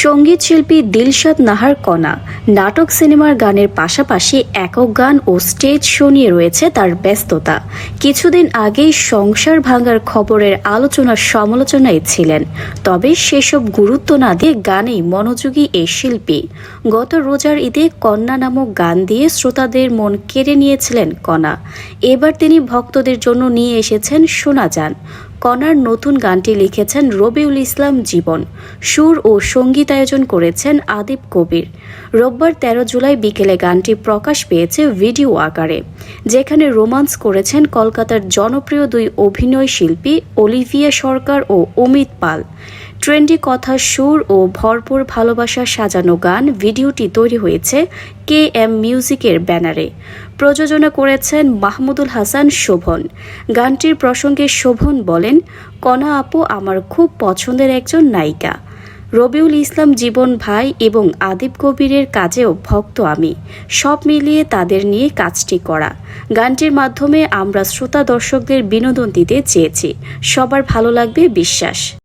সংগীত শিল্পী দিলশাদ নাহার কণা। নাটক সিনেমার গানের পাশাপাশি একক গান ও স্টেজ শো নিয়ে রয়েছে তার ব্যস্ততা। কিছুদিন আগেই সংসার ভাঙার খবরের আলোচনার সমালোচনায় ছিলেন। তবে সেসব গুরুত্ব না দিয়ে গানেই মনোযোগী এ শিল্পী। গত রোজার ঈদে কন্যা নামক গান দিয়ে শ্রোতাদের মন কেড়ে নিয়েছিলেন কণা। এবার তিনি ভক্তদের জন্য নিয়ে এসেছেন শোনা যান। কণার নতুন গানটি লিখেছেন রবিউল ইসলাম জীবন। সুর ও সঙ্গীতায়োজন করেছেন আদিব কবির। রোববার তেরো জুলাই বিকেলে গানটি প্রকাশ পেয়েছে ভিডিও আকারে, যেখানে রোমান্স করেছেন কলকাতার জনপ্রিয় দুই অভিনয় শিল্পী অলিভিয়া সরকার ও অমিত পাল। ট্রেন্ডি কথা সুর ও ভরপুর ভালোবাসা সাজানো গান ভিডিওটি তৈরি হয়েছে কে এম মিউজিকের ব্যানারে। প্রযোজনা করেছেন মাহমুদুল হাসান শোভন। গানটির প্রসঙ্গে শোভন বলেন কণা আপু আমার খুব পছন্দের একজন নায়িকা। রবিউল ইসলাম জীবন ভাই এবং আদিব কবিরের কাজেও ভক্ত আমি। সব মিলিয়ে তাদের নিয়ে কাজটি করা। গানটির মাধ্যমে আমরা শ্রোতা দর্শকদের বিনোদন দিতে চেয়েছি। সবার ভালো লাগবে বিশ্বাস।